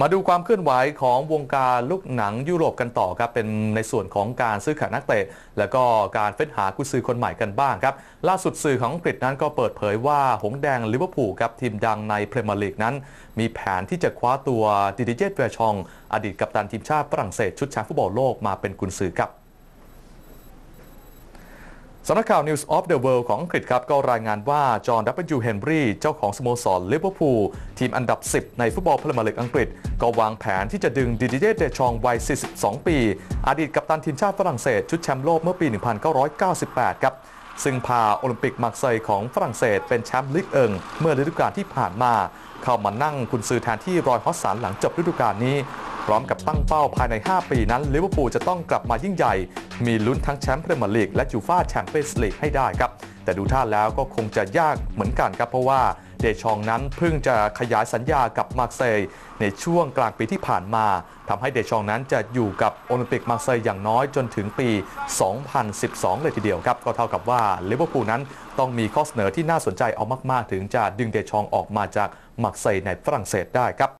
มาดูความเคลื่อนไหวของวงการลูกหนังยุโรปกันต่อครับเป็นในส่วนของการซื้อขายนักเตะ และก็การเฟ้นหากุญซือคนใหม่กันบ้างครับ ล่าสุดสื่อของอังกฤษนั้นก็เปิดเผยว่า หงแดงลิเวอร์พูลครับทีมดังในพรีเมียร์ลีกนั้น มีแผนที่จะคว้าตัวดิดิเจตเวชอง อดีตกัปตันทีมชาติฝรั่งเศสชุดแชมป์ฟุตบอลโลกมาเป็นกุญซือครับ สำนักข่าว News of the World ของอังกฤษครับก็รายงานว่า จอห์นดับเบิลยูเฮนรี่เจ้าของสโมสรลิเวอร์พูลทีมอันดับ 10 ในฟุตบอลพรีเมียร์ลีกอังกฤษ ก็วางแผนที่จะดึงดิดิเดเดชองวัย 42 ปี อดีตกัปตันทีมชาติฝรั่งเศส ชุดแชมป์โลกเมื่อปี 1998 ครับซึ่งพาโอลิมปิกมาร์เซย์ของฝรั่งเศสเป็นแชมป์ลีกเอิง เมื่อฤดูกาลที่ผ่านมา เข้ามานั่งคุณซือแทนที่รอยฮอสสันหลังจบฤดูกาลนี้ พร้อมกับตั้งเป้าภายใน 5 ปีนั้นลิเวอร์พูลจะต้องกลับมายิ่งใหญ่ มีลุ้นทั้งแชมป์พรีเมียร์ลีกและยูฟ่าแชมเปี้ยนส์ลีกให้ได้ครับ แต่ดูท่าแล้วก็คงจะยากเหมือนกันครับ เพราะว่าเดชองนั้นเพิ่งจะขยายสัญญากับมาร์เซย์ในช่วงกลางปีที่ผ่านมาทำให้เดชองนั้นจะอยู่กับโอลิมปิกมาร์เซย์อย่างน้อยจนถึงปี 2012 เลยทีเดียวครับ ก็เท่ากับว่าลิเวอร์พูลนั้นต้องมีข้อเสนอที่น่าสนใจเอามาก ๆ ถึงจะดึงเดชองออกมาจากมาร์เซย์ในฝรั่งเศสได้ครับ